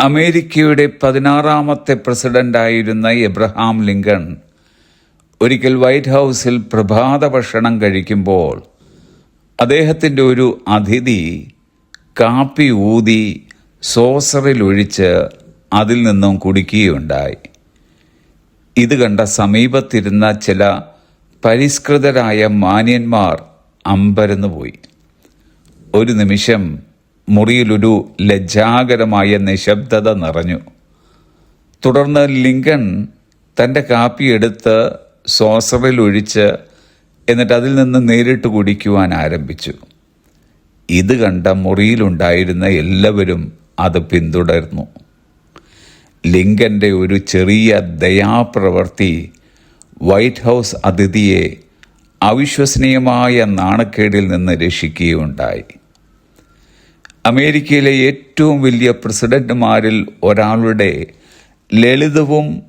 അമേരിക്കയുടെ പതിനാറാമത്തെ പ്രസിഡന്റായിരുന്ന എബ്രഹാം ലിങ്കൺ ഒരിക്കൽ വൈറ്റ് ഹൗസിൽ പ്രഭാത ഭക്ഷണം കഴിക്കുമ്പോൾ അദ്ദേഹത്തിന്റെ ഒരു അതിഥി കാപ്പി ഊതി സോസറിൽ ഒഴിച്ച് അതിൽ നിന്നും കുടിക്കുകയുണ്ടായി. ഇത് കണ്ട സമീപത്തിരുന്ന ചില പരിഷ്കൃതരായ മാന്യന്മാർ അമ്പരന്നുപോയി. ഒരു നിമിഷം മുറിയിലൊരു ലജ്ജാകരമായ നിശബ്ദത നിറഞ്ഞു. തുടർന്ന് ലിങ്കൺ തന്റെ കാപ്പി എടുത്ത് സോസറിൽ ഒഴിച്ച് എന്നിട്ട് അതിൽ നിന്ന് നേരിട്ട് കുടിക്കുവാൻ ആരംഭിച്ചു. ഇത് കണ്ട മുറിയിലുണ്ടായിരുന്ന എല്ലാവരും അത് പിന്തുടർന്നു. ലിങ്കന്റെ ഒരു ചെറിയ ദയാപ്രവർത്തി വൈറ്റ് ഹൗസ് അതിഥിയെ അവിശ്വസനീയമായ നാണക്കേടിൽ നിന്ന് രക്ഷിക്കുകയുണ്ടായി. അമേരിക്കയിലെ ഏറ്റവും വലിയ പ്രസിഡന്റുമാരിൽ ഒരാളുടെ ലളിതവും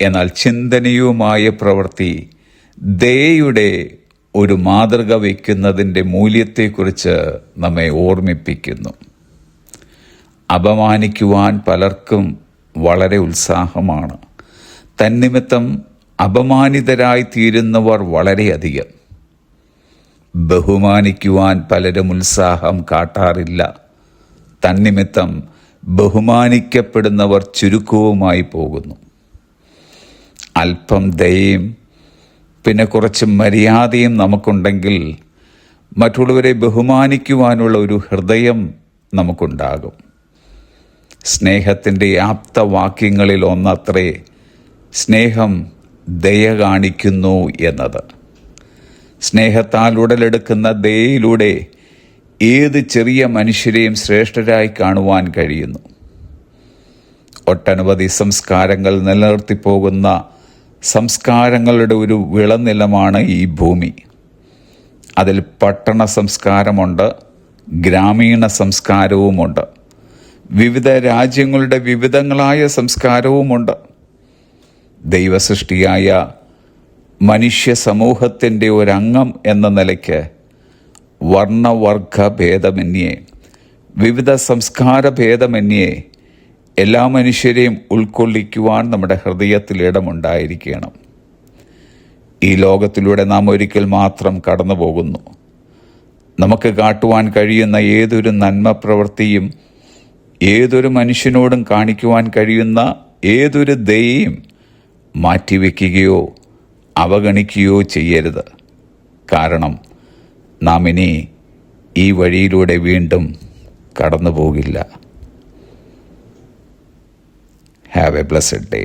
എന്നാൽ ചിന്തനീയവുമായ പ്രവൃത്തി ദയയുടെ ഒരു മാതൃക വയ്ക്കുന്നതിന്റെ മൂല്യത്തെക്കുറിച്ച് നമ്മെ ഓർമ്മിപ്പിക്കുന്നു. അപമാനിക്കുവാൻ പലർക്കും വളരെ ഉത്സാഹമാണ്. തന്നിമിത്തം അപമാനിതരായി തീരുന്നവർ വളരെയധികം. ബഹുമാനിക്കുവാൻ പലരും ഉത്സാഹം കാട്ടാറില്ല. തന്നിമിത്തം ബഹുമാനിക്കപ്പെടുന്നവർ ചുരുക്കവുമായി പോകുന്നു. അല്പം ദയയും പിന്നെ കുറച്ച് മര്യാദയും നമുക്കുണ്ടെങ്കിൽ മറ്റുള്ളവരെ ബഹുമാനിക്കുവാനുള്ള ഒരു ഹൃദയം നമുക്കുണ്ടാകും. സ്നേഹത്തിന്റെ ആപ്തവാക്യങ്ങളിൽ ഒന്നത്രേ സ്നേഹം ദയ കാണിക്കുന്നു എന്നത്. സ്നേഹത്താൽ ഉടലെടുക്കുന്ന ദയയിലൂടെ ഏത് ചെറിയ മനുഷ്യരെയും ശ്രേഷ്ഠരായി കാണുവാൻ കഴിയുന്നു? ഒട്ടനവധി സംസ്കാരങ്ങൾ നിലനിർത്തിപ്പോകുന്ന സംസ്കാരങ്ങളുടെ ഒരു വിളനിലമാണ് ഈ ഭൂമി. അതിൽ പട്ടണ സംസ്കാരമുണ്ട് ഗ്രാമീണ സംസ്കാരവുമുണ്ട് വിവിധ രാജ്യങ്ങളുടെ വിവിധങ്ങളായ സംസ്കാരവുമുണ്ട്. ദൈവസൃഷ്ടിയായ മനുഷ്യ സമൂഹത്തിന്റെ ഒരംഗം എന്ന നിലയ്ക്ക് വർണവർഗ ഭേദമന്യേ വിവിധ സംസ്കാര ഭേദമന്യേ എല്ലാ മനുഷ്യരെയും ഉൾക്കൊള്ളിക്കുവാൻ നമ്മുടെ ഹൃദയത്തിൽ ഇടമുണ്ടായിരിക്കണം. ഈ ലോകത്തിലൂടെ നാം ഒരിക്കൽ മാത്രം കടന്നു പോകുന്നു നമുക്ക് കാട്ടുവാൻ കഴിയുന്ന ഏതൊരു നന്മ പ്രവൃത്തിയും ഏതൊരു മനുഷ്യനോടും കാണിക്കുവാൻ കഴിയുന്ന ഏതൊരു ദയയും മാറ്റിവെക്കുകയോ അവഗണിക്കുകയോ ചെയ്യരുത്. കാരണം നാം ഇനി ഈ വഴിയിലൂടെ വീണ്ടും കടന്നു പോകില്ല ഹാവ് എ ബ്ലസ്ഡ് ഡേ